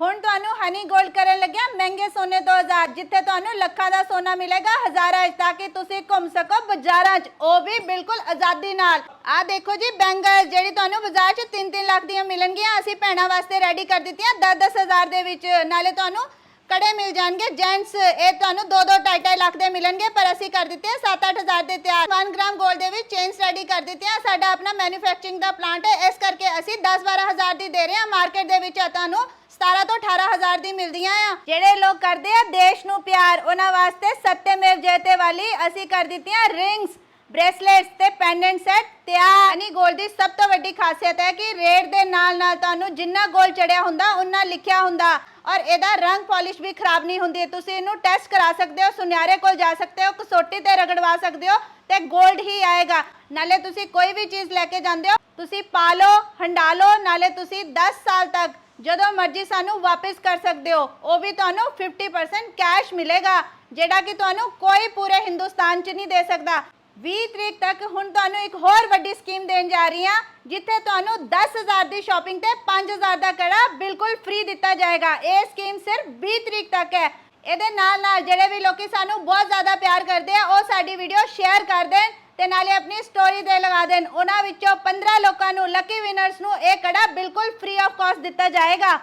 ਹੁਣ ਤੁਹਾਨੂੰ ਹਨੀ ਗੋਲਡ ਕਰਨ ਲੱਗਿਆ। ਮਹਿੰਗੇ ਸੋਨੇ ਤੋਂ ਆਜ਼ਾਦ ਜਿੱਥੇ ਤੁਹਾਨੂੰ ਲੱਖਾਂ ਦਾ ਸੋਨਾ ਮਿਲੇਗਾ, ਹਜ਼ਾਰਾਂ 'ਚ ਤਾਂ ਕਿ ਤੁਸੀਂ ਘੁੰਮ ਸਕੋ ਬਾਜ਼ਾਰਾਂ 'ਚ। ਉਹ ਵੀ ਬਿਲਕੁਲ ਆਜ਼ਾਦੀ ਨਾਲ। ਆਹ ਦੇਖੋ ਜੀ, ਬੈਂਗਲ ਜਿਹੜੀ ਤੁਹਾਨੂੰ ਬਾਜ਼ਾਰ 'ਚ 3-3 ਲੱਖ ਦੀਆਂ ਮਿਲਣਗੀਆਂ, ਅਸੀਂ ਭੈਣਾਂ ਵਾਸਤੇ ਰੈਡੀ ਕਰ ਦਿੱਤੀਆਂ। 10-10 ਹਜ਼ਾਰ ਦੇ ਵਿੱਚ ਨਾਲੇ ਤੁਹਾਨੂੰ ਕੜੇ ਮਿਲ ਜਾਣਗੇ ਜੈਂਟਸ ਇਹ ਤੁਹਾਨੂੰ 2-2 2.5 ਲੱਖ ਦੇ ਮਿਲਣਗੇ, ਪਰ ਅਸੀਂ ਕਰ ਦਿੱਤੇ 7-8 ਹਜ਼ਾਰ ਦੇ ਤਿਆਰ। 1 ਗ੍ਰਾਮ 골ਡ ਦੇ ਵਿੱਚ ਚੇਨਸ ਰੈਡੀ ਕਰ ਦਿੱਤੇ ਆ। ਸਾਡਾ ਆਪਣਾ ਮੈਨੂਫੈਕਚਰਿੰਗ ਦਾ ਪਲਾਂਟ ਹੈ। ਇਸ ਕਰਕੇ ਅਸੀਂ 10-12 ਹਜ਼ਾਰ ਦੀ ਦੇ ਰਹੇ ਹਾਂ। ਮਾਰਕੀਟ ਦੇ ਵਿੱਚ ਤੁਹਾਨੂੰ 17 ਤੋਂ 18000 ਦੀ ਮਿਲਦੀਆਂ ਆ। ਜਿਹੜੇ ਲੋਕ ਕਰਦੇ ਆ ਦੇਸ਼ ਨੂੰ ਪਿਆਰ, ਉਹਨਾਂ ਵਾਸਤੇ ਸਤਿਅਮੇਵ ਜਯਤੇ ਵਾਲੀ ਅਸੀਂ ਕਰ ਦਿੱਤੀਆਂ ਰਿੰਗਸ, ਬ੍ਰੇਸਲੇਟਸ ਤੇ ਪੈਂਡੈਂਟ ਸੈੱਟ ਤਿਆਰ ਹਨੀ 골ਡ ਦੀ ਸਭ ਤੋਂ ਵੱਡੀ ਖਾਸੀਅਤ ਹੈ ਕਿ ਰੇਟ ਦੇ ਨਾਲ ਨਾਲ ਤੁਹਾਨੂੰ ਜਿੰਨਾ 골ਡ ਚੜਿਆ ਹੁੰਦਾ ਉਨਾ ਲਿਖਿਆ ਹੁੰਦਾ। ਔਰ ਇਹਦਾ ਰੰਗ ਪਾਲਿਸ਼ ਵੀ ਖਰਾਬ ਨਹੀਂ ਹੁੰਦੀ। ਤੁਸੀਂ ਇਹਨੂੰ ਟੈਸਟ ਕਰਾ ਸਕਦੇ ਹੋ, ਸੁਨਿਆਰੇ ਕੋਲ ਜਾ ਸਕਦੇ ਹੋ, ਕਸੋਟੀ ਤੇ ਰਗੜਵਾ ਸਕਦੇ ਹੋ ਤੇ ਗੋਲਡ ਹੀ ਆਏਗਾ। ਨਾਲੇ ਤੁਸੀਂ ਕੋਈ ਵੀ ਚੀਜ਼ ਲੈ ਕੇ ਜਾਂਦੇ ਹੋ, ਤੁਸੀਂ ਪਾ ਲਓ, ਹੰਡਾ ਲਓ, ਨਾਲੇ ਤੁਸੀਂ 10 ਸਾਲ ਤੱਕ ਜਦੋਂ ਮਰਜ਼ੀ ਸਾਨੂੰ ਵਾਪਸ ਕਰ ਸਕਦੇ ਹੋ, ਉਹ ਵੀ ਤੁਹਾਨੂੰ 50% ਕੈਸ਼ ਮਿਲੇਗਾ, ਜਿਹੜਾ ਕਿ ਤੁਹਾਨੂੰ ਕੋਈ ਪੂਰੇ ਹਿੰਦੁਸਤਾਨ 'ਚ ਨਹੀਂ ਦੇ ਸਕਦਾ। 20 ਤਰੀਕ ਤੱਕ ਹੁਣ ਤੁਹਾਨੂੰ ਇੱਕ ਹੋਰ ਵੱਡੀ ਸਕੀਮ ਦੇਣ ਜਾ ਰਹੀ ਹਾਂ, ਜਿੱਥੇ ਤੁਹਾਨੂੰ 10000 ਦੀ ਸ਼ਾਪਿੰਗ ਤੇ 5000 ਦਾ ਕੜਾ ਬਿਲਕੁਲ ਫ੍ਰੀ ਦਿੱਤਾ ਜਾਏਗਾ। ਇਹ ਸਕੀਮ ਸਿਰਫ 20 ਤਰੀਕ ਤੱਕ ਹੈ। ਇਹਦੇ ਨਾਲ ਨਾਲ ਜਿਹੜੇ ਵੀ ਲੋਕੀ ਸਾਨੂੰ ਬਹੁਤ ਜ਼ਿਆਦਾ ਪਿਆਰ ਕਰਦੇ ਆ, ਉਹ ਸਾਡੀ ਵੀਡੀਓ ਸ਼ੇਅਰ ਕਰ ਦੇਣ। ਤੇ ਨਾਲੇ ਆਪਣੀ ਸਟੋਰੀ ਤੇ ਲਗਾ ਦੇਣ। ਉਹਨਾਂ ਵਿੱਚੋਂ 15 ਲੋਕਾਂ ਨੂੰ ਲੱਕੀ ਵਿਨਰਸ ਨੂੰ ਇਹ ਕੜਾ ਬਿਲਕੁਲ ਫ੍ਰੀ ਆਫ ਕਾਸਟ ਦਿੱਤਾ ਜਾਏਗਾ।